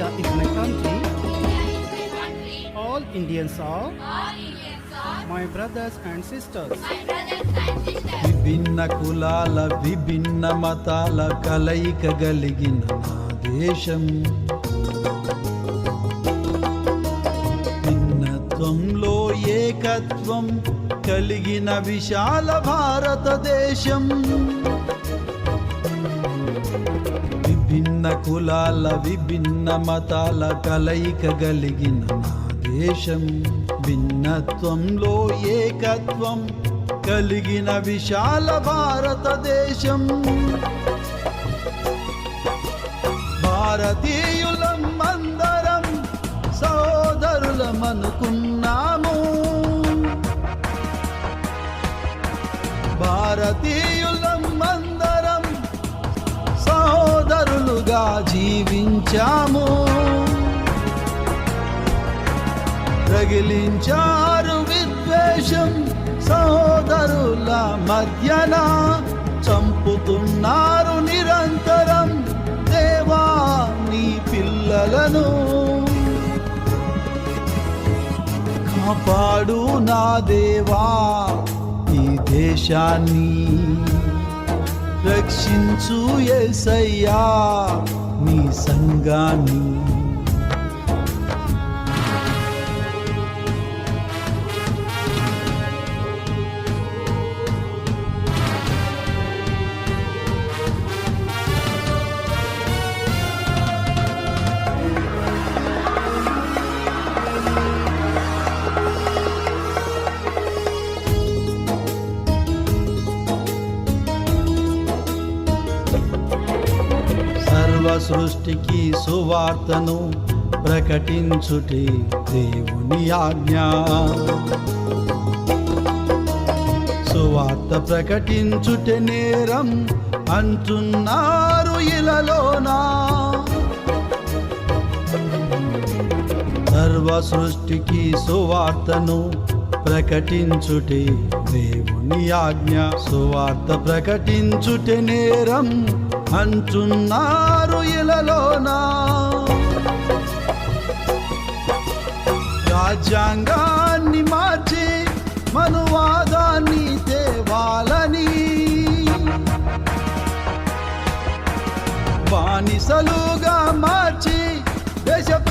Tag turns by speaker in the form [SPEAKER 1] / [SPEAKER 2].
[SPEAKER 1] India is my country.
[SPEAKER 2] All Indians are
[SPEAKER 1] my brothers and sisters.
[SPEAKER 3] విభిన్న కులాల విభిన్న మతాల కలయిక కలిగిన నా దేశం భిన్నత్వంలో ఏకత్వం కలిగిన విశాల భారతదేశం విభిన్న కులాల విభిన్న మతాల కలయిక కలిగిన నా దేశం. భిన్నత్వంలో ఏకత్వం కలిగిన విశాల భారతదేశం. భారతీయ జీవించాము. రగిలించారు విద్వేషం సహోదరుల మధ్యన. చంపుతున్నారు నిరంతరం దేవా నీ పిల్లలను. కాపాడు నా దేవా ఈ దేశాన్ని. రక్షించు ఎసయ్యా నీ సంఘాన్ని సర్వ సృష్టికి సువార్తను ప్రకటించుటి దేవుని ఆజ్ఞ. సువార్త ప్రకటించుటే నేరం అంటున్నారు ఇలలోనా. సృష్టికి సువార్తను ప్రకటించుటే దేవుని ఆజ్ఞ. సువార్త ప్రకటించుటే నేరం అంటున్నారు ఇలలోనా. రాజ్యాంగాన్ని మార్చి మనువాదాన్ని తేవాలని. బానిసలుగా మార్చి దేశ